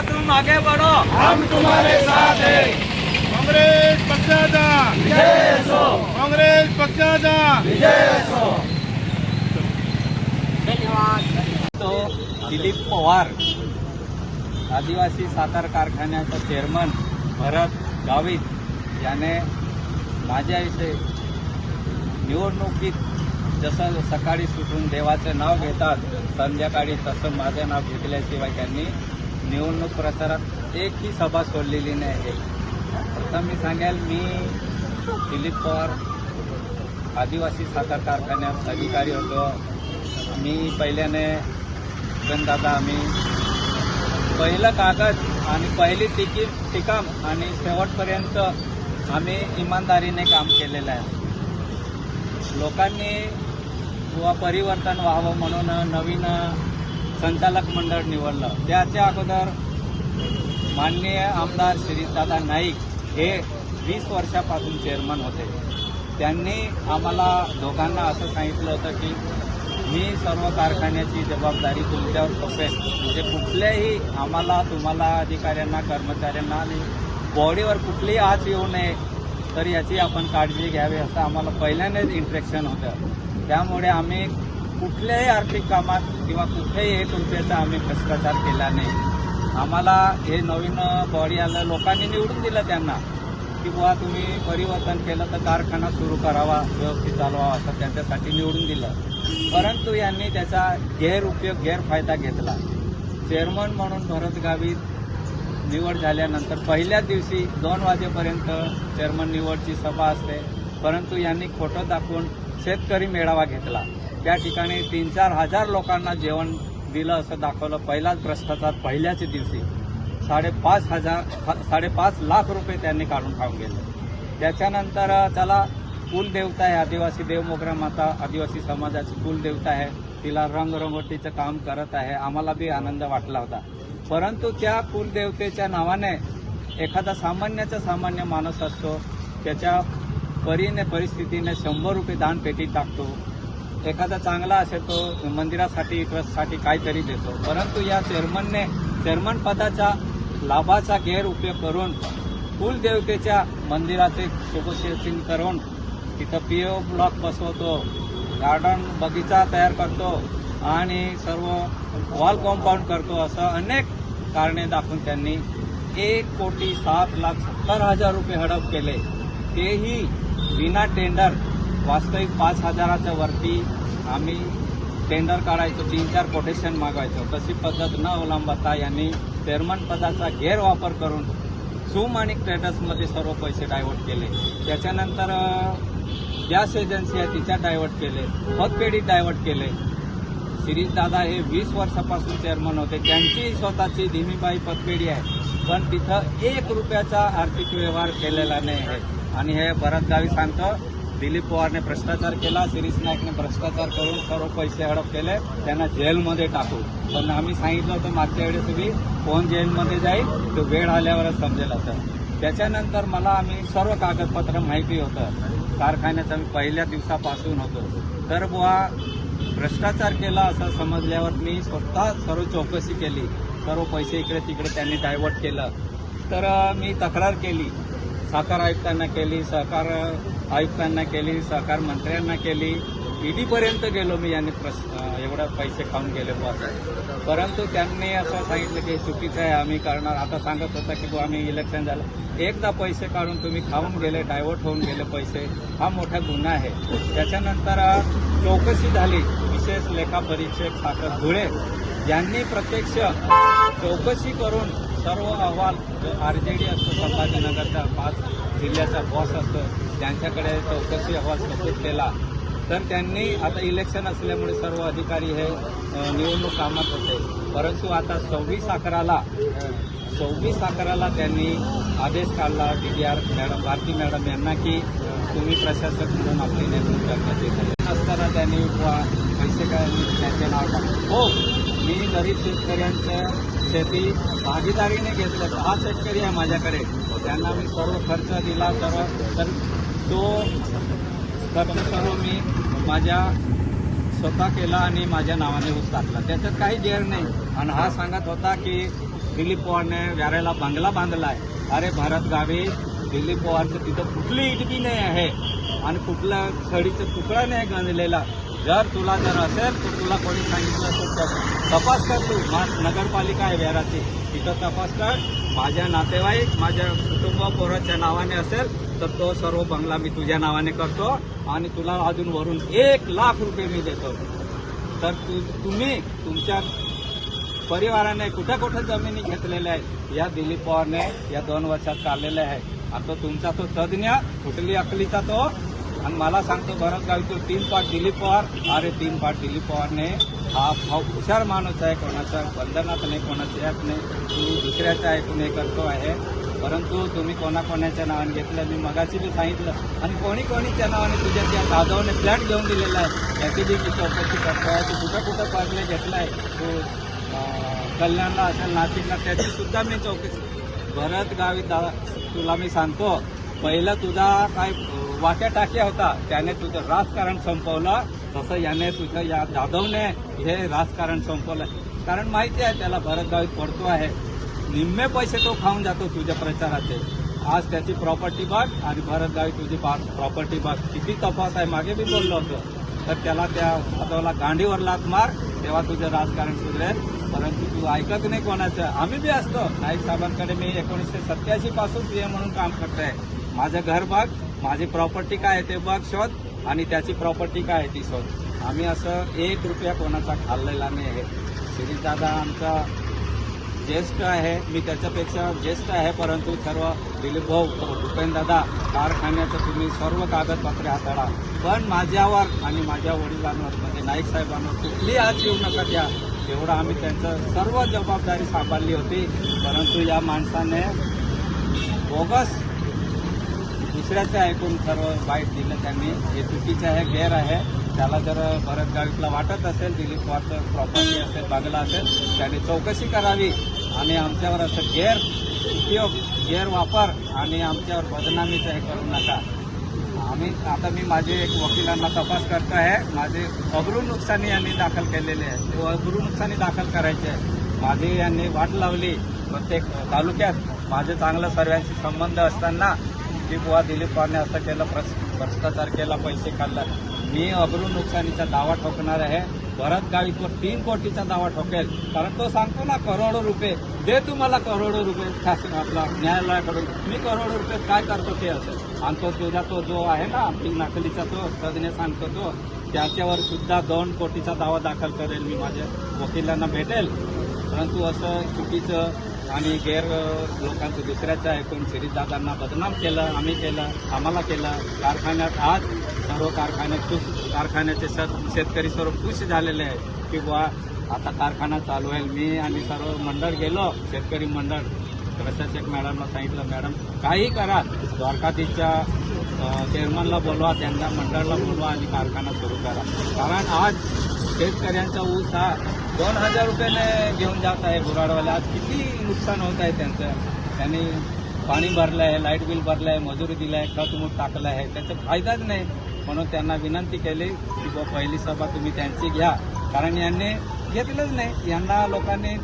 तुम आगे बढ़ो हम तुम्हारे साथ हैं। काँग्रेस पक्षाचा। काँग्रेस पक्षाचा. तो दिलीप पवार आदिवासी साखर कारखान्याचा चेअरमन भरत गावित याने माझ्याविषयी निवडणुकीत जसं सकाळी सुटून देवाचं नाव घेतात संध्याकाळी तसं माझं नाव घेतल्याशिवाय त्यांनी निवडणूक प्रचारात एकही सभा सोडलेली नाही. आहे आता मी सांगेल मी दिलीप पवार आदिवासी साखर कारखान्यात अधिकारी होतो. मी पहिल्याने दादा आम्ही पहिलं कागद आणि पहिली तिकीट टिकाम आणि शेवटपर्यंत आम्ही इमानदारीने काम केलेलं आहे. लोकांनी किंवा परिवर्तन व्हावं म्हणून नवीन संचालक मंडळ निवडलं. त्याच्या अगोदर माननीय आमदार श्रीदादा नाईक हे वीस वर्षापासून चेअरमन होते. त्यांनी आम्हाला दोघांना असं सांगितलं होतं की मी सर्व कारखान्याची जबाबदारी तुमच्यावर सोपेल म्हणजे कुठल्याही आम्हाला तुम्हाला अधिकाऱ्यांना कर्मचाऱ्यांना आणि बॉडीवर कुठलीही आज येऊ नये तर याची आपण काळजी घ्यावी असं आम्हाला पहिल्यांदाच इंट्रेक्शन होतं. त्यामुळे आम्ही कुठल्याही आर्थिक कामात किंवा कुठेही हे तुमच्याचा आम्ही भ्रष्टाचार केला नाही. आम्हाला हे नवीन बॉडी आलं लोकांनी निवडून दिलं त्यांना. की बुवा तुम्ही परिवर्तन केलं तर कारखाना सुरू करावा व्यवस्थित चालवावा असं त्यांच्यासाठी निवडून दिलं. परंतु यांनी त्याचा गैरउपयोग गैरफायदा घेतला. चेअरमन म्हणून भरत गावीत निवड झाल्यानंतर पहिल्याच दिवशी दोन वाजेपर्यंत चेअरमन निवडची सभा असते. परंतु यांनी खोटं दाखवून शेतकरी मेळावा घेतला. त्या ठिकाणी तीन चार हजार लोकांना जेवण दिलं असं दाखवलं पहिलाच भ्रष्टाचार पहिल्याच दिवशी. साडेपाच हजार साडेपाच लाख रुपये त्यांनी काढून खाऊन गेले. त्याच्यानंतर त्याला कुलदेवता आहे आदिवासी देवमोगरा माता आदिवासी समाजाची कुलदेवता आहे. तिला रंगरंगोटीचं काम करत आहे. आम्हाला बी आनंद वाटला होता. परंतु त्या कुलदेवतेच्या नावाने एखादा सामान्याचा सामान्य माणूस असतो त्याच्या परीने परिस्थितीने शंभर रुपये दानपेटीत टाकतो. एखादा चांगला असेल तो मंदिरासाठी ट्रस्टसाठी काहीतरी देतो. परंतु या चेअरमनने चेअरमन पदाचा लाभाचा गैरउपयोग करून कुलदेवतेच्या मंदिराचे शुभशेषण करून तिथं पीओ ब्लॉक बसवतो गार्डन बगीचा तयार करतो आणि सर्व वॉल कॉम्पाऊंड करतो. असं अनेक कारणे दाखवून त्यांनी एक कोटी सात लाख सत्तर हजार रुपये हडप केले. तेही विना टेंडर वास्तविक पाच हजाराच्या वरती आम्ही टेंडर काढायचो. तीन चार कोटेशन मागायचो तशी पद्धत न अवलंबता यांनी चेअरमन पदाचा गैरवापर करून झूम आणि ट्रेडर्समध्ये सर्व पैसे डायव्हर्ट केले. त्याच्यानंतर गॅस एजन्सी आहे तिच्या डायव्हर्ट केले. पतपेढीत डायव्हर्ट केले. शिरीष दादा हे वीस वर्षापासून चेअरमन होते. त्यांची स्वतःची धीमीबाई पतपेढी आहे. पण तिथं एक रुपयाचा आर्थिक व्यवहार केलेला नाही आहे. आणि हे भरत गावी सांगतं दिलीप पवारने भ्रष्टाचार केला शिरीष नाईकने भ्रष्टाचार करून सर्व पैसे हडप केले त्यांना जेलमध्ये टाकू. पण आम्ही सांगितलं होतं मागच्या वेळेस मी कोण जेलमध्ये जाईल तो वेळ आल्यावरच समजेल असं. त्याच्यानंतर मला आम्ही सर्व कागदपत्र माहिती होतं. कारखान्याचं मी पहिल्या दिवसापासून होतो. तर बुवा भ्रष्टाचार केला असं समजल्यावर मी स्वतः सर्व चौकशी केली. सर्व पैसे इकडे तिकडे त्यांनी डायव्हर्ट केलं. तर मी तक्रार केली. साखर आयुक्तांना केली. सहकार आयुक्तांना केली सहकार मंत्र्यांना केली. ईडीपर्यंत गेलो मी यांनी प्रस एवढे पैसे खाऊन गेले बस परंतु त्यांनी असं सांगितलं की चुकीचं आहे आम्ही करणार. आता सांगत होता की आम्ही इलेक्शन झालं. एकदा पैसे काढून तुम्ही खाऊन गेले डायव्हर्ट होऊन गेले पैसे. हा मोठा गुन्हा आहे. त्याच्यानंतर चौकशी झाली. विशेष लेखापरीक्षक साखर धुळे यांनी प्रत्यक्ष चौकशी करून सर्व अहवाल आर जे डी असतो संभाजीनगरचा पाच जिल्ह्याचा बॉस असतो त्यांच्याकडे चौकशी अहवाल सबूत केला तर त्यांनी आता इलेक्शन असल्यामुळे सर्व अधिकारी हे निवडणूक कामात होते. परंतु आता सव्वीस अकराला सव्वीस अकराला त्यांनी आदेश काढला D D R madam Bharati madam यांना की तुम्ही प्रशासक म्हणून आपली नेमणूक करण्यात येते असताना त्यांनी पैसे काय त्यांचे नाव हो मी गरीब शेतकऱ्यांचं शेती भागीदारीने घेतलं हा शेतकरी आहे माझ्याकडे. त्यांना मी सर्व खर्च दिला सर्व तर तो खर्च सर्व मी माझ्या स्वतः केला आणि माझ्या नावाने ऊस टाकला. त्याच्यात काही गैर नाही. आणि हा सांगत होता की दिलीप पवारने व्याऱ्याला बंगला बांधला आहे अरे भारत गावी दिलीप पवारचं तिथं कुठली इटकी नाही आहे. आणि कुठलं खडीचा तुकडा नाही गांधलेला जर तुला जर असेल तर तुला कोणी सांगितलं असेल तर तपास कर तू. नगरपालिका आहे व्याराची तिथं तपास कर. माझ्या नातेवाईक माझ्या कुटुंब पोराच्या नावाने असेल तर तो सर्व बंगला मी तुझ्या नावाने करतो आणि तुला अजून वरून एक लाख रुपये मी देतो. तर तु, तुम्ही तुमच्या परिवाराने कुठे कुठे जमिनी घेतलेल्या आहेत? या दिलीप पवारने या दोन वर्षात काढलेल्या आहे आता तुमचा तो तज्ज्ञ कुठली अकलीचा तो आणि मला सांगतो भरत तो तीन पाठ दिलीप पवार. अरे तीन पाठ दिलीप पवारने हा भाऊ हुशार माणूस आहे. कोणाचा बंधनात नाही कोणाच्या यात नाही. तू दुसऱ्याच्या ऐकून हे करतो आहे. परंतु तुम्ही कोणाकोणाच्या नावाने घेतलं? मी मगाशी बी सांगितलं. आणि कोणी कोणीच्या नावाने तुझ्या त्या दादावने फ्लॅट घेऊन दिलेला आहे? याची बी मी चौकशी आहे. तू कुठं कुठं पडले घेतलाय? तू कल्याणला असेल नाशिकला त्याची सुद्धा मी चौकशी भरत गावी दा तुला मी सांगतो पहिलं तुझा काय वाट्या टाक्या होता त्याने तुझं राजकारण संपवलं. तसं याने तुझं या जाधवने हे राजकारण संपवलं. कारण माहिती आहे त्याला भरतगावीत पडतो आहे. निम्मे पैसे तो खाऊन जातो तुझ्या प्रचाराचे. आज त्याची प्रॉपर्टी बघ आणि भरत गावी तुझी प्रॉपर्टी बघ. किती तपास आहे मागे बी बोललो होतो. तर त्याला त्या जाधवला गांडीवर लात मार तेव्हा तुझं राजकारण सुधरेल. परंतु तू ऐकत नाही कोणाचं. आम्ही बी असतो. नाईक साहेबांकडे मी एकोणीसशे सत्याऐंशी पासून पीए म्हणून काम करतोय. माझं घर बघ माझी प्रॉपर्टी काय आहे ते बघ शोध आणि त्याची प्रॉपर्टी काय आहे ती शोध. आम्ही असं एक रुपया कोणाचा खाल्लेला नाही आहे शिरीष दादा आमचा ज्येष्ठ आहे मी त्याच्यापेक्षा ज्येष्ठ आहे परंतु सर्व दिलीप भाऊ भूपेन दादा कारखान्याचं तुम्ही सर्व कागदपत्रे हाताळा. पण माझ्यावर आणि माझ्या वडिलांवर म्हणजे नाईक साहेबांवर कुठली आज येऊ नका द्या. एवढं आम्ही त्यांचं सर्व जबाबदारी सांभाळली होती. परंतु या माणसाने बोगस दुसऱ्याचं ऐकून सर्व वाईट दिलं त्यांनी. हे चुकीचं आहे गैर आहे. त्याला जर भरत गावीतला वाटत असेल दिलीप वाटत प्रॉपर्टी असेल बांगला असेल त्याने चौकशी करावी. आणि आमच्यावर असं गैर उपयोग गैरवापर आणि आमच्यावर बदनामीचं हे करू नका. आम्ही आता मी माझे एक वकिलांना तपास करतो आहे. माझे अब्रू नुकसानी यांनी दाखल केलेले आहे. ते अब्रू नुकसानी दाखल करायचे आहे. माझी यांनी वाट लावली. प्रत्येक तालुक्यात माझे चांगलं सर्वांशी संबंध असताना की बुवा दिलीप पवारने असं केलं भ्रष्- भ्रष्टाचार केला पैसे खाल्ला. मी अब्रू नुकसानीचा दावा ठोकणार आहे. भरत गावीतवर तीन कोटीचा दावा ठोकेल. कारण तो सांगतो ना करोडो रुपये. दे तुम्हाला करोडो रुपये. शासन आपला न्यायालयाकडून. मी करोडो रुपये काय करतो ते असेल आणि तो तुझा तो जो आहे ना आपली नकलीचा तो तज्ज्ञ सांगतो तो त्याच्यावर सुद्धा दोन कोटीचा दावा दाखल करेल मी माझ्या वकिलांना भेटेल. परंतु असं चुकीचं आणि गैर लोकांचं दुसऱ्याचं ऐकून दादांना बदनाम केलं आम्ही केलं आम्हाला केलं. कारखान्यात आज सर्व कारखाने खुश कारखान्याचे शेत शेतकरी सर्व खुश झालेले आहे की बुवा आता कारखाना चालू आहे मी आणि सर्व मंडळ गेलो शेतकरी मंडळ. प्रशासक मॅडमला सांगितलं मॅडम काही करा. द्वारकाधीशच्या चेअरमनला बोलवा त्यांना मंडळाला बोलवा आणि कारखाना सुरू करा. कारण आज शेतकऱ्यांचा ऊस हा दोन हजार रुपयाने घेऊन जात आहे बुराडवाला आज किती नुकसान होत आहे त्यांचं? त्यांनी पाणी भरलं आहे लाइट बिल भरलं आहे मजुरी दिलं आहे खत मूठ टाकलं आहे त्याचा फायदाच नाही. म्हणून त्यांना विनंती केली की बुवा पहिली सभा तुम्ही त्यांची घ्या. कारण यांनी घेतलंच नाही. यांना लोकांनी